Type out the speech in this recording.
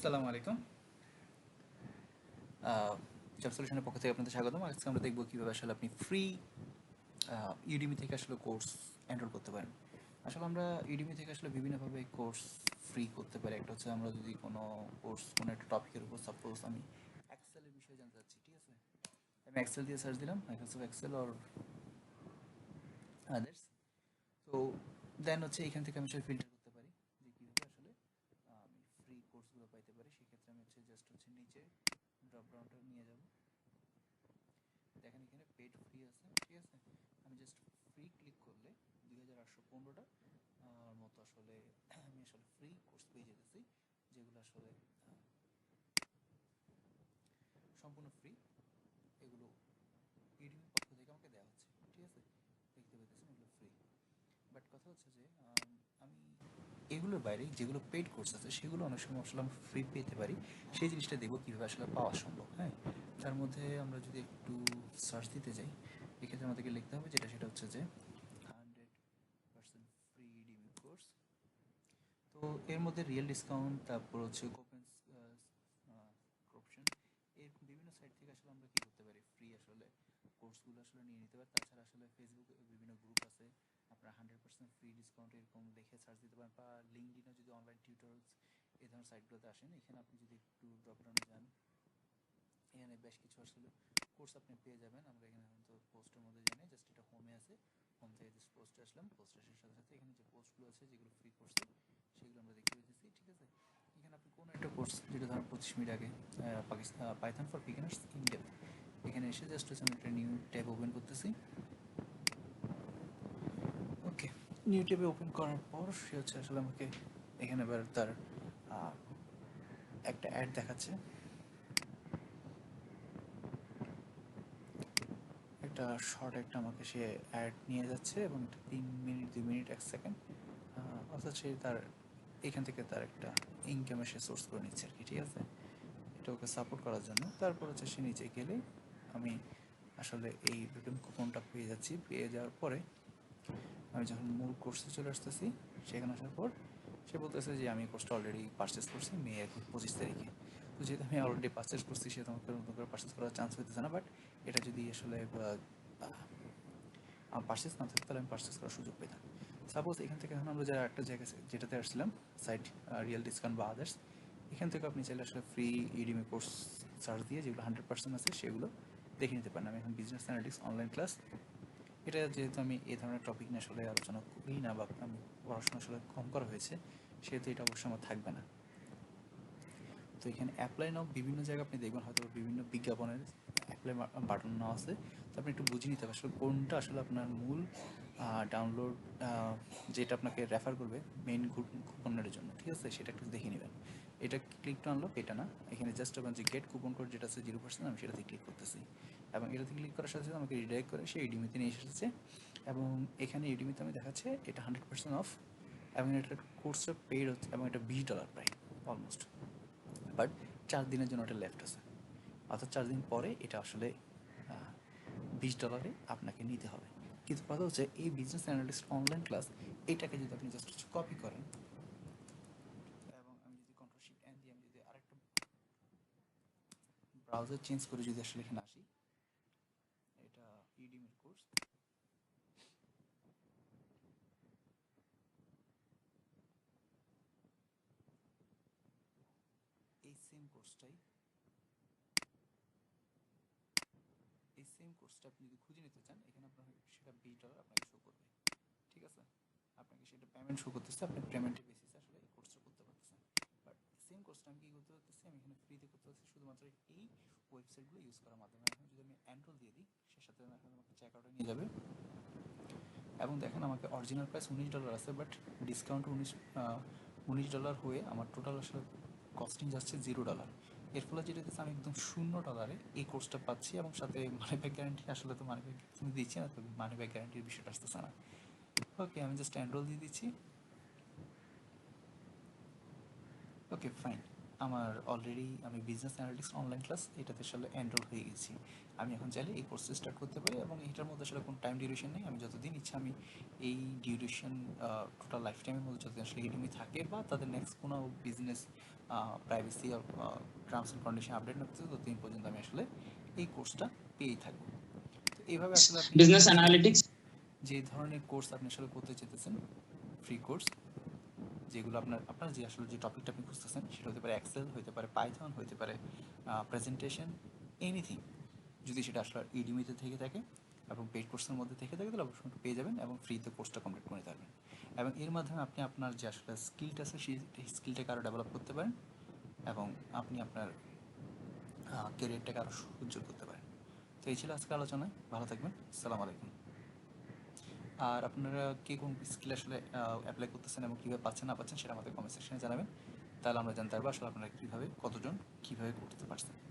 আসসালামু আলাইকুম। জব সলিউশনের পক্ষ থেকে আপনাদের স্বাগতম। আজকে আমরা দেখব কীভাবে আসলে আপনি ফ্রি ইউডিমি থেকে আসলে কোর্স এনরোল করতে পারেন। আসলে আমরা ইউডিমি থেকে আসলে বিভিন্নভাবে কোর্স ফ্রি করতে পারি। একটা হচ্ছে আমরা যদি কোনো কোর্স কোনো একটা টপিকের উপর সাপোজ আমি এক্সেলের বিষয়ে জানতে চাচ্ছি, ঠিক আছে? আমি এক্সেল দিয়ে সার্চ দিলাম মাইক্রোসফট এক্সেল অর আদার্স তো দেন হচ্ছে এখান থেকে আমি আসলে ফিল্টার করতে পারি যে কীভাবে আসলে আহ, আমি ফ্রি কোর্সগুলো পাইতে পারি সেক্ষেত্রে আমি হচ্ছে জাস্ট হচ্ছে নিচে ড্রপ ডাউনটা নিয়ে যাব। দেখেন এখানে পেড ফ্রি আছে, ঠিক আছে? আমি জাস্ট ফ্রি ক্লিক করলে দুই হাজার আটশো পনেরোটা মতো আসলে, আমি আসলে ফ্রি কোর্স পেয়ে যেতেছি, যেগুলো আসলে, সম্পূর্ণ ফ্রি এগুলো ইউডিমি পক্ষ থেকে আমাকে দেওয়া হচ্ছে, ঠিক আছে? দেখতে পেতেছেন এগুলো ফ্রি বাট কথা হচ্ছে যে আমি এগুলোর বাইরে যেগুলো পেইড কোর্স আছে, সেগুলো অনেক সময় আসলে আমি ফ্রি পেতে পারি। সেই জিনিসটা দেখব কীভাবে আসলে পাওয়া সম্ভব হ্যাঁ? তার মধ্যে আমরা যদি একটু সার্চ দিতে যাই, এক্ষেত্রে আমাদেরকে লিখতে হবে যেটা, সেটা হচ্ছে যে hundred percent free Dimi course তো এর মধ্যে রিয়েল ডিসকাউন্ট তারপর হচ্ছে কোপেন করাপশন এর বিভিন্ন সাইট থেকে আসলে আমরা কি করতে পারি? ফ্রি আসলে কোর্সগুলো আসলে নিয়ে নিতে পারি। তাছাড়া আসলে ফেসবুকে বিভিন্ন গ্রুপ আছে। আপনারা হান্ড্রেড পার্সেন্ট ফ্রি ডিসকাউন্ট এরকম দেখে সার্চ দিতে পারেন বা লিঙ্কডিনে যদি অনলাইন টিউটোরিয়ালস এই ধরনের সাইটগুলোতে আসেন, এখানে আপনি যদি একটু ড্রপডাউনে যান, এখানে বেশ কিছু আসলে কোর্স আপনি পেয়ে যাবেন। আমরা এখানে তো পোস্টের মধ্যে জানি জাস্ট এটা হোমে আছে। হোম থেকে জাস্ট পোস্টে আসলাম। পোস্ট আসার সাথে সাথে এখানে যে পোস্টগুলো আছে, যেগুলো ফ্রি কোর্সে সেগুলো আমরা দেখতে পেয়েছি ঠিক আছে? এখানে আপনি কোনো একটা কোর্স যেটা ধরেন পঁচিশ মিনিট আগে Pakistan Python for beginners in depth এখানে এসে জাস্ট হচ্ছে আমি একটা নিউ ট্যাব ওপেন করতেছি ওকে নিউ ওপেন করার পর সে হচ্ছে আসলে আমাকে এখানে এবার তার একটা অ্যাড দেখাচ্ছে। একটা শর্ট একটা আমাকে সে অ্যাড নিয়ে যাচ্ছে এবং তিন মিনিট, দুই মিনিট, এক সেকেন্ড অর্থাৎ সে তার, এখান থেকে তার একটা ইনকামের সে সোর্স করে নিচ্ছে আর কি, ঠিক আছে? এটা ওকে সাপোর্ট করার জন্য। তারপর হচ্ছে সে নিচে গেলে আমি আসলে এই রিটার্ন কুপনটা পেয়ে যাচ্ছি। পেয়ে যাওয়ার পরে আমি যখন মূল কোর্সে চলে আসতেছি, সেখানে আসার পর সে বলতেছে যে, আমি কোর্সটা অলরেডি পারচেস করছি, মে এক পঁচিশ তারিখে। তো যেহেতু আমি অলরেডি পারচেস করছি সে তোমাকে নতুন করে পারচেস করার চান্স হইতেছে না বাট এটা যদি আসলে আমার পারচেস না থাকতো তাহলে আমি পারচেস করার সুযোগ পেতাম সাপোজ এখান থেকে এখন আমরা যারা একটা জায়গা যেটাতে আসছিলাম সাইট রিয়েল ডিসকাউন্ট বা আদার্স এখান থেকে আপনি চাইলে আসলে ফ্রি ইডিমি কোর্স সার্চ দিয়ে যেগুলো হান্ড্রেড পার্সেন্ট আছে, সেগুলো দেখে নিতে পারেন। আমি এখন বিজনেস অ্যানালিটিক্স অনলাইন ক্লাস এটা যেহেতু আমি এই ধরনের টপিক নিয়ে আসলে আলোচনা করি না বা আমি পড়াশোনা আসলে কম করা হয়েছে, সেহেতু এটা অবশ্যই আমার থাকবে না। তো এখানে অ্যাপ্লাই নাও, বিভিন্ন জায়গায় আপনি দেখবেন হয়তো বিভিন্ন বিজ্ঞাপনের অ্যাপ্লাই বাটন নাও আছে। তো আপনি একটু বুঝে নিতে হবে আসলে কোনটা আসলে আপনার মূল ডাউনলোড যেটা আপনাকে রেফার করবে মেইন কুপনের জন্য, ঠিক আছে? সেটা একটু দেখে নেবেন। এটা ক্লিক টু আনলক এটা না। এখানে জাস্ট আপনার যে গেট কুপন কোড যেটা আছে জিরো পার্সেন্ট আমি সেটাতে ক্লিক করতেছি। এবং এটাতে ক্লিক করার সাথে সাথে আমাকে রিডাইরেক্ট করে সেই ইডিমিতে নিয়ে এসেছে। এবং এখানে ইডিমিতে আমি দেখাচ্ছে, এটা হান্ড্রেড পার্সেন্ট অফ এবং এটা কোর্সটা পেড হচ্ছে, এবং এটা বিশ ডলার প্রায় অলমোস্ট বাট চার দিনের জন্য এটা লেফট আছে। অর্থাৎ চার দিন পরে এটা আসলে বিশ ডলারে আপনাকে নিতে হবে। কিন্তু কথা হচ্ছে, এই বিজনেস অ্যানালিস্ট অনলাইন ক্লাস এটাকে যদি আপনি জাস্ট কপি করেন এবং আমি যদি কন্ট্রোল শিফট এন দিয়ে আমি যদি আরেকটা ব্রাউজার চেঞ্জ করে যদি আসলে এখানে আসি, এটা ইডিমির কোর্স এই সেম কোর্সটাই এই সেম কোর্সটা আপনি যদি খুঁজে নিতে চান, এখানে আপনার সেটা বিশ ডলার আপনাকে শো করবে। ঠিক আছে? আপনাকে সেটা পেমেন্ট শো করতেছে, আপনি পেমেন্টের বেসিসে আসলে এই কোর্সটা করতে পারতেছেন বাট সেম কোর্সটা আমি কী করতে পারতেছি আমি এখানে ফ্রিতে করতে এই ওয়েবসাইটগুলো ইউজ করার মাধ্যমে এখন যদি আমি অ্যান্ড্রোল দিয়ে দিই সে সাথে আমাকে চেক আউটে নিয়ে যাবে। এবং দেখেন আমাকে অরিজিনাল প্রাইস উনিশ ডলার আছে বাট ডিসকাউন্ট উনিশ উনিশ ডলার হয়ে আমার টোটাল আসলে কস্টিং যাচ্ছে জিরো ডলার এর ফলে যেটা হচ্ছে আমি একদম শূন্য ডলারে এই কোর্সটা পাচ্ছি এবং সাথে মানি ব্যাক গ্যারান্টি আসলে তো মানি ব্যাক তুমি দিচ্ছি না তো মানি ব্যাক গ্যারান্টির বিষয়টা আসতেছে না। ওকে আমি জাস্ট এনরোল দিয়ে দিচ্ছি। ওকে ফাইন আমার অলরেডি আমি বিজনেস অ্যানালিটিক্স অনলাইন ক্লাস এটাতে আসলে এনরোল হয়ে গেছি। আমি এখন চাইলে এই কোর্সে স্টার্ট করতে পারি এবং এটার মধ্যে আসলে কোনো টাইম ডিউরেশন নেই। আমি যতদিন ইচ্ছা আমি এই ডিউরেশন টোটাল লাইফ টাইমের মধ্যে যতদিন আসলে এডিমি থাকে বা তাদের নেক্সট কোনো business privacy terms and condition update না করতেছে ততদিন পর্যন্ত আমি আসলে এই কোর্সটা পেয়েই থাকব। তো এইভাবে আসলে business analytics? যে ধরনের কোর্স আপনি আসলে করতে চেতেছেন ফ্রি কোর্স যেগুলো আপনার আপনার যে আসলে যে টপিকটা আপনি খুঁজতেছেন, সেটা হতে পারে এক্সেল হতে পারে পাইথন হতে পারে প্রেজেন্টেশন এনিথিং যদি সেটা আসলে ইডিমিতে থেকে থাকে এবং পেড কোর্সের মধ্যে থেকে থাকে, তাহলে অবশ্যই পেয়ে যাবেন এবং ফ্রিতে কোর্সটা কমপ্লিট করে পারবেন। এবং এর মাধ্যমে আপনি আপনার যে আসলে স্কিলটা আছে, সেই স্কিলটাকে আরও ডেভেলপ করতে পারেন এবং আপনি আপনার ক্যারিয়ারটাকে আরও উজ্জ্বল করতে পারেন। তো এই ছিল আজকের আলোচনায় ভালো থাকবেন। আসসালামু আলাইকুম। আর আপনারা কে কোন স্কিল আসলে অ্যাপ্লাই করতেছেন এবং কীভাবে পাচ্ছেন, না পাচ্ছেন সেটা আমাদের কমেন্ট সেকশনে জানাবেন। তাহলে আমরা জানতে পারব আসলে আপনারা কীভাবে, কতজন কীভাবে করতে পারছেন।